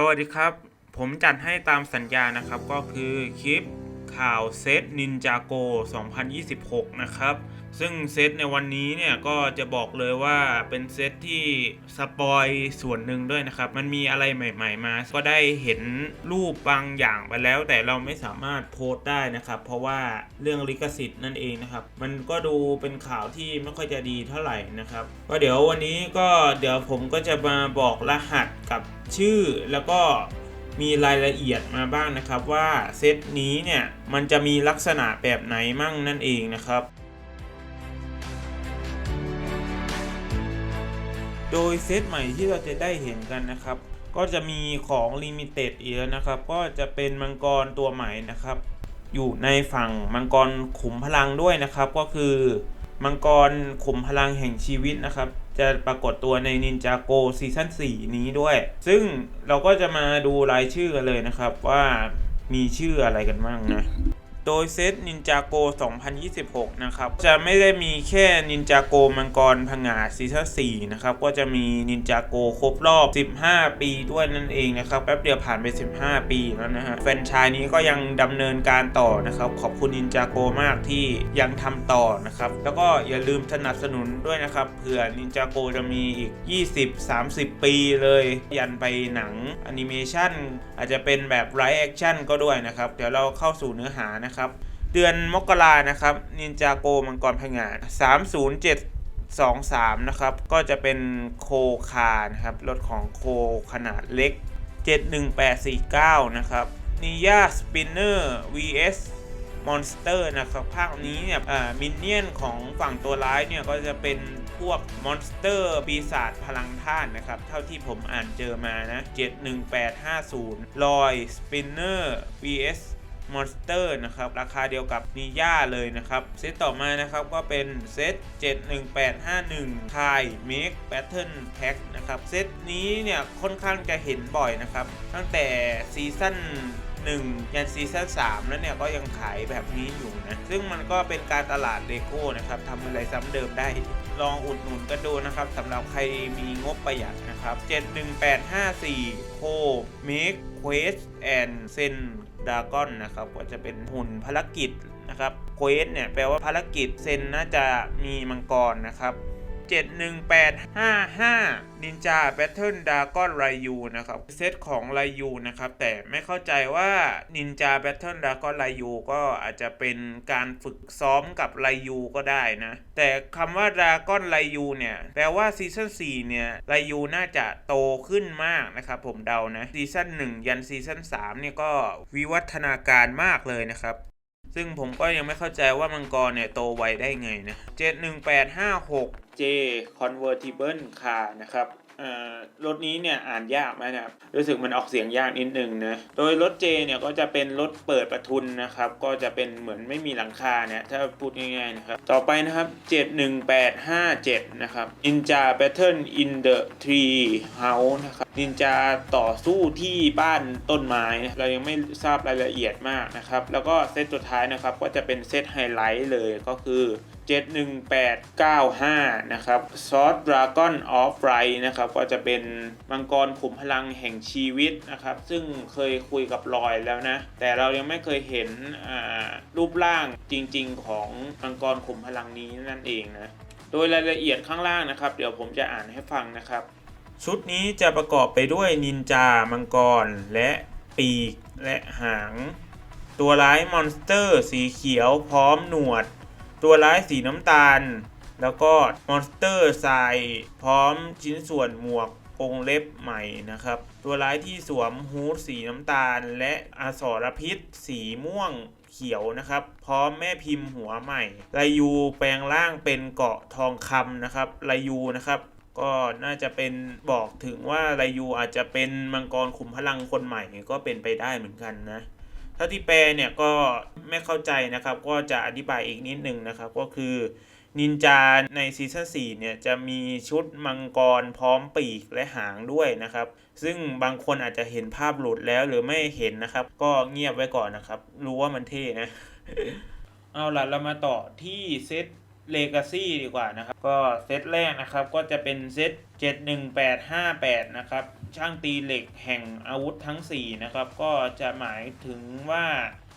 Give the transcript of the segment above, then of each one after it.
สวัสดีครับ ผมจัดให้ตามสัญญานะครับก็คือคลิป ข่าวเซตนินจาโก 2026 นะครับ ซึ่งเซตในวันนี้เนี่ยก็จะบอกเลยว่าเป็นเซตที่สปอยส่วนหนึ่งด้วยนะครับ มันมีอะไรใหม่ ๆ มา ก็ได้เห็นรูปบางอย่างไปแล้ว แต่เราไม่สามารถโพสต์ได้นะครับ เพราะว่าเรื่องลิขสิทธิ์นั่นเองนะครับ มันก็ดูเป็นข่าวที่ไม่ค่อยจะดีเท่าไหร่นะครับ ก็เดี๋ยววันนี้ก็เดี๋ยวผมก็จะมาบอกรหัสกับชื่อแล้วก็ มีรายละเอียดมาบ้างนะครับว่าเซตนี้เนี่ยมันจะมีลักษณะแบบไหนมั่งนั่นเองนะครับ โดยเซตใหม่ที่เราจะได้เห็นกันนะครับ ก็จะมีของลิมิเต็ดอีกแล้วนะครับ ก็จะเป็นมังกรตัวใหม่นะครับ อยู่ในฝั่งมังกรขุมพลังด้วยนะครับ ก็คือมังกรขุมพลังแห่งชีวิตนะครับ จะปรากฏตัวในนินจาโกซีซั่น4นี้ด้วย ซึ่งเราก็จะมาดูรายชื่อกันเลยนะครับว่ามีชื่ออะไรกันบ้างนะ โดยเซตนินจาโก2026 นะครับ จะไม่ได้มีแค่นินจาโกมังกรผงาซีซั่น4นะครับ ก็จะมีนินจาโกครบรอบ 15 ปีด้วยนั่นเองนะครับ แป๊บเดียวผ่านไป 15 ปีแล้วนะฮะ แฟนชายนี้ก็ยังดำเนินการต่อนะครับ ขอบคุณนินจาโกมากที่ยังทำต่อนะครับ แล้วก็อย่าลืมสนับสนุนด้วยนะครับ เผื่อนินจาโกจะมีอีก 20-30 ปีเลย ยันไปหนังแอนิเมชันอาจจะเป็นแบบไ i แอคชั่นก็ด้วยนะครับ เดี๋ยวเราเข้าสู่เนื้อหานะครับเดือนมกรานะครับนินจาโกมังกรพงาด30723 นะครับ ก็จะเป็นโคคานะครับ รถของโคขนาดเล็ก 71849 นะครับนิยาสปินเนอร์ vs มอนสเตอร์นะครับ ภาคนี้เนี่ยมินเนี่ยนของฝั่งตัวร้ายเนี่ย ก็จะเป็นพวกมอนสเตอร์ปีศาจพลังธาตุนะครับ เท่าที่ผมอ่านเจอมานะ 71850 ลอยสปินเนอร์ vs มอนสเตอร์นะครับราคาเดียวกับนิย่าเลยนะครับ เซตต่อมานะครับก็เป็นเซต 71851ทายเมกแพทเทิลแพ็คนะครับ เซตนี้เนี่ยค่อนข้างจะเห็นบ่อยนะครับ ตั้งแต่ซีซั่น 1ยันซีซั่น3แล้วเนี่ยก็ยังขายแบบนี้อยู่นะ ซึ่งมันก็เป็นการตลาดเลโก้นะครับทำอะไรซ้ำเดิมได้ ลองอุดหนุนกันดูนะครับสำหรับใครมีงบประหยัดนะครับ 71854 โคเมกเควสแอนเซนดากอนนะครับก็จะเป็นหุ่นภารกิจนะครับเควสเนี่ยแปลว่าภารกิจเซนน่าจะมีมังกรนะครับ 71855 นินจาแบทเทิลดากอนไรยูนะครับเซตของไรยูนะครับแต่ไม่เข้าใจว่านินจาแบทเทิลดากอนไรยูก็อาจจะเป็นการฝึกซ้อมกับไรยูก็ได้นะ แต่คำว่าดากอนไรยูเนี่ย แปลว่าซีซั่น4เนี่ยไรยูน่าจะโตขึ้นมากนะครับผมเดานะซีซั่น1 ยันซีซั่น3เนี่ยก็วิวัฒนาการมากเลยนะครับ ซึ่งผมก็ยังไม่เข้าใจว่ามังกรเนี่ยโตไวได้ไงนะ 71856 J Convertible Car นะครับอ่า รถนี้เนี่ยอ่านยากไหมนะครับรู้สึกมันออกเสียงยากนิดนึงนะโดยรถ J เนี่ยก็จะเป็นรถเปิดประทุนนะครับก็จะเป็นเหมือนไม่มีหลังคาเนี่ยถ้าพูดง่ายๆนะครับต่อไปนะครับ 71857 นะครับ Ninja Battle in the Tree House นะครับนินจาต่อสู้ที่บ้านต้นไม้นะเรายังไม่ทราบรายละเอียดมากนะครับ แล้วก็เซตสุดท้ายนะครับก็จะเป็นเซตไฮไลท์เลยก็คือ 71895 นะครับซอสดราก้อนออฟไรนะครับ ก็จะเป็นมังกรขุมพลังแห่งชีวิตนะครับ ซึ่งเคยคุยกับลอยแล้วนะ แต่เรายังไม่เคยเห็นรูปร่างจริง ๆ ของมังกรขุมพลังนี้นั่นเองนะ โดยรายละเอียดข้างล่างนะครับ เดี๋ยวผมจะอ่านให้ฟังนะครับ ชุดนี้จะประกอบไปด้วยนินจา มังกร และปีก และหาง ตัวร้ายมอนสเตอร์ สีเขียวพร้อมหนวด ตัวร้ายสีน้ำตาล แล้วก็มอนสเตอร์ทรายพร้อมชิ้นส่วนหมวกกรงเล็บใหม่นะครับ ตัวร้ายที่สวมฮูดสีน้ำตาล และอสรพิษ สีม่วงเขียวนะครับ พร้อมแม่พิมพ์หัวใหม่ลายูแปลงร่างเป็นเกาะทองคำนะครับลายูนะครับก็น่าจะเป็นบอกถึงว่าไรยูอาจจะเป็นมังกรขุมพลังคนใหม่ก็เป็นไปได้เหมือนกันนะ ถ้าที่แปลเนี่ยก็ไม่เข้าใจนะครับ ก็จะอธิบายอีกนิดนึงนะครับ ก็คือนินจาในซีซั่น4เนี่ยจะมีชุดมังกรพร้อมปีกและหางด้วยนะครับ ซึ่งบางคนอาจจะเห็นภาพหลุดแล้วหรือไม่เห็นนะครับ ก็เงียบไว้ก่อนนะครับ รู้ว่ามันเท่นะ เอาล่ะเรามาต่อที่เซต เลกซี่ดีกว่านะครับ ก็เซตแรกนะครับก็จะเป็นเซต 71858 นะครับ ช่างตีเหล็กแห่งอาวุธทั้ง 4 นะครับ ก็จะหมายถึงว่า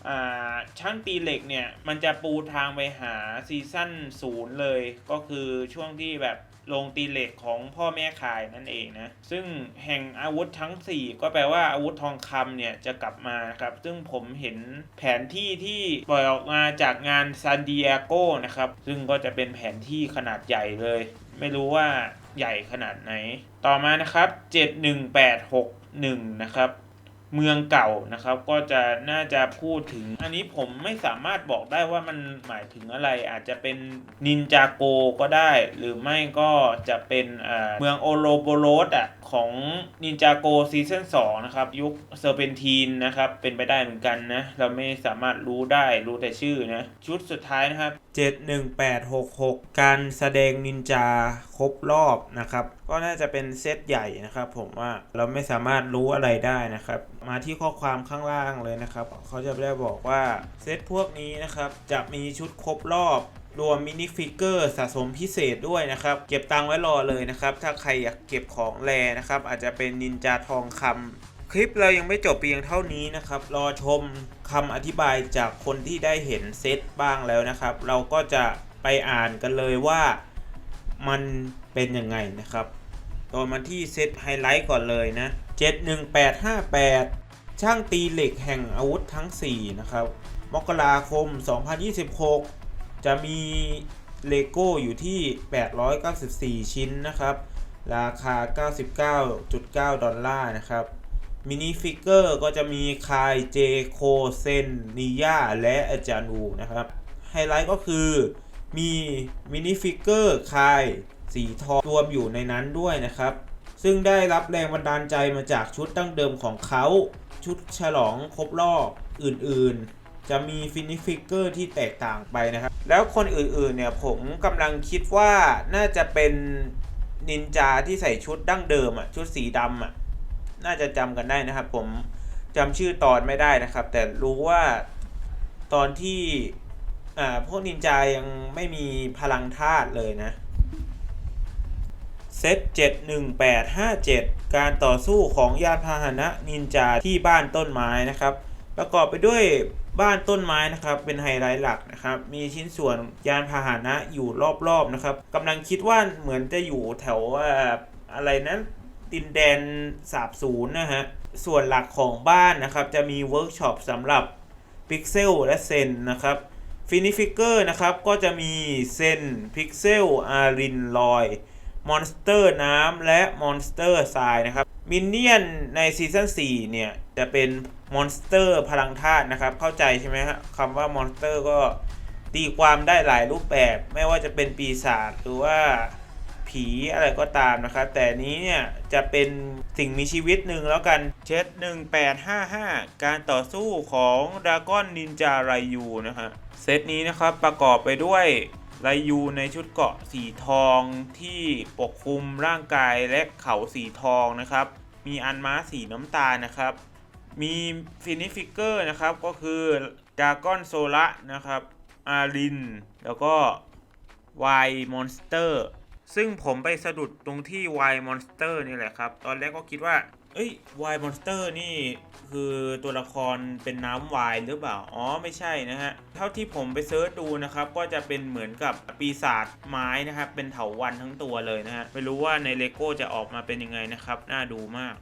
อ่าช่างตีเหล็กเนี่ย มันจะปูทางไปหาซีซั่นศูนย์เลย ก็คือช่วงที่แบบ ลงตีเหล็กของพ่อแม่ขายนั่นเองนะ ซึ่งแห่งอาวุธทั้ง 4 ก็แปลว่าอาวุธทองคำเนี่ยจะกลับมาครับ ซึ่งผมเห็นแผนที่ที่ปล่อยออกมาจากงานซานดิเอโกนะครับ ซึ่งก็จะเป็นแผนที่ขนาดใหญ่เลย ไม่รู้ว่าใหญ่ขนาดไหน ต่อมานะครับ 71861 นะครับ เมืองเก่านะครับ ก็จะน่าจะพูดถึง อันนี้ผมไม่สามารถบอกได้ว่ามันหมายถึงอะไร อาจจะเป็นนินจาโกก็ได้ หรือไม่ก็จะเป็นอ่าเมืองโอโลโบโรสอะของนินจาโกซีซั่น2นะครับ ยุคเซอร์เปนทีนนะครับ เป็นไปได้เหมือนกันนะ เราไม่สามารถรู้ได้รู้แต่ชื่อนะ ชุดสุดท้ายนะครับ71866 การแสดงนินจาครบรอบนะครับ ก็น่าจะเป็นเซตใหญ่นะครับ ผมว่าเราไม่สามารถรู้อะไรได้นะครับ มาที่ข้อความข้างล่างเลยนะครับ เขาจะได้บอกว่าเซตพวกนี้นะครับ จะมีชุดครบรอบรวมมินิฟิกเกอร์สะสมพิเศษด้วยนะครับ เก็บตังไว้รอเลยนะครับ ถ้าใครอยากเก็บของแรนะครับ อาจจะเป็นนินจาทองคำ คลิปเรายังไม่จบเพียงเท่านี้นะครับ รอชมคำอธิบายจากคนที่ได้เห็นเซตบ้างแล้วนะครับ เราก็จะไปอ่านกันเลยว่ามันเป็นยังไงนะครับต่อมาที่เซตไฮไลท์ก่อนเลยนะ 71858 ช่างตีเหล็กแห่งอาวุธทั้ง 4 นะครับ มกราคม 2026 จะมีเลโก้อยู่ที่ 894 ชิ้นนะครับ ราคา 99.9 ดอลลาร์นะครับ มินิฟิกเกอร์ก็จะมีคายเจโคเซนนิยาและอาจานูนะครับ ไฮไลท์ก็คือมีมินิฟิกเกอร์คายสีทองรวมอยู่ในนั้นด้วยนะครับ ซึ่งได้รับแรงบันดาลใจมาจากชุดดั้งเดิมของเขา ชุดฉลองครบรอบอื่นๆ จะมีฟินิฟิกเกอร์ที่แตกต่างไปนะครับ แล้วคนอื่นๆเนี่ยผมกำลังคิดว่าน่าจะเป็นนินจาที่ใส่ชุดดั้งเดิมอะชุดสีดำอะ น่าจะจำกันได้นะครับ ผมจำชื่อตอนไม่ได้นะครับ แต่รู้ว่าตอนที่อ่าพวกนินจายังไม่มีพลังธาตุเลยนะเซต71857 การต่อสู้ของยานพาหนะนินจาที่บ้านต้นไม้นะครับ ประกอบไปด้วยบ้านต้นไม้นะครับ เป็นไฮไลท์หลักนะครับ มีชิ้นส่วนยานพาหนะอยู่รอบๆนะครับกำลังคิดว่าเหมือนจะอยู่แถวอ่าอะไรนั้น ดินแดนสาบสูญนะฮะ ส่วนหลักของบ้านนะครับ จะมีเวิร์กช็อปสำหรับพิกเซลและเซนนะครับฟินิฟิกเกอร์นะครับ ก็จะมีเซนพิกเซลอารินลอยมอนสเตอร์น้ำและมอนสเตอร์ทรายนะครับมินเนี่ยนในซีซั่น4เนี่ย จะเป็นมอนสเตอร์พลังธาตุนะครับ เข้าใจใช่ไหมฮะคำว่ามอนสเตอร์ก็ตีความได้หลายรูปแบบ ไม่ว่าจะเป็นปีศาจหรือว่า ผีอะไรก็ตามนะครับ แต่นี้เนี่ยจะเป็นสิ่งมีชีวิตหนึ่งแล้วกันเชด1855 การต่อสู้ของดาก้อนนินจาไรยูนะฮะเซตนี้นะครับประกอบไปด้วยไรยูในชุดเกราะสีทองที่ปกคลุมร่างกายและเขาสีทองนะครับ มีอันม้าสีน้ำตาลนะครับ มีฟินิฟิกเกอร์นะครับก็คือดาก้อนโซละนะครับอาริน แล้วก็วายมอนสเตอร์ ซึ่งผมไปสะดุดตรงที่วายมอนสเตอร์นี่แหละครับ ตอนแรกก็คิดว่า เอ้ยวายมอนสเตอร์นี่คือตัวละครเป็นน้ำวายหรือเปล่า อ๋อไม่ใช่นะฮะ เท่าที่ผมไปเซิร์ชดูนะครับ ก็จะเป็นเหมือนกับปีศาจไม้นะครับ เป็นเถาวันทั้งตัวเลยนะฮะ ไม่รู้ว่าในเลโก้จะออกมาเป็นยังไงนะครับ น่าดูมาก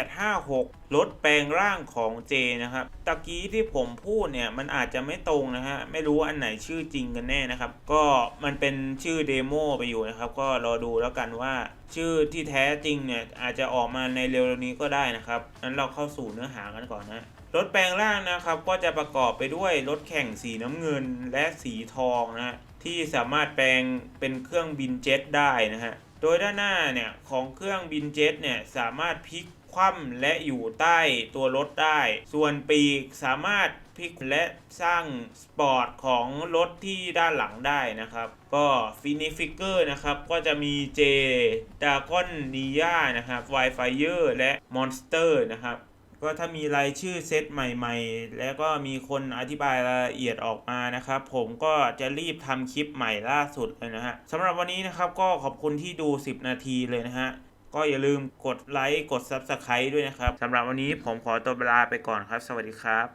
71856รถแปลงร่างของเจนะครับ ตะกี้ที่ผมพูดเนี่ยมันอาจจะไม่ตรงนะฮะ ไม่รู้อันไหนชื่อจริงกันแน่นะครับ ก็มันเป็นชื่อเดโมไปอยู่นะครับ ก็รอดูแล้วกันว่า ชื่อที่แท้จริงเนี่ยอาจจะออกมาในเร็วๆนี้ก็ได้นะครับ งั้นเราเข้าสู่เนื้อหากันก่อนนะรถแปลงร่างนะครับก็จะประกอบไปด้วยรถแข่งสีน้ำเงินและสีทองนะฮะที่สามารถแปลงเป็นเครื่องบินเจ็ตได้นะฮะ โดยด้านหน้าเนี่ยของเครื่องบินเจ็ตเนี่ยสามารถพลิก คว่ำและอยู่ใต้ตัวรถได้ ส่วนปีกสามารถพลิกและสร้างสปอร์ตของรถที่ด้านหลังได้นะครับ ก็ฟินิฟิกเกอร์นะครับก็จะมีเจดากอนนียานะครับไวไฟเออร์และมอนสเตอร์นะครับก็ถ้ามีรายชื่อเซตใหม่ ๆ แล้วก็มีคนอธิบายรายละเอียดออกมานะครับ ผมก็จะรีบทำคลิปใหม่ล่าสุดเลยนะฮะสำหรับวันนี้นะครับก็ขอบคุณที่ดู 10 นาทีเลยนะฮะ ก็อย่าลืมกดไลค์กด Subscribe ด้วยนะครับสำหรับวันนี้ผมขอตัวลาไปก่อนครับ สวัสดีครับ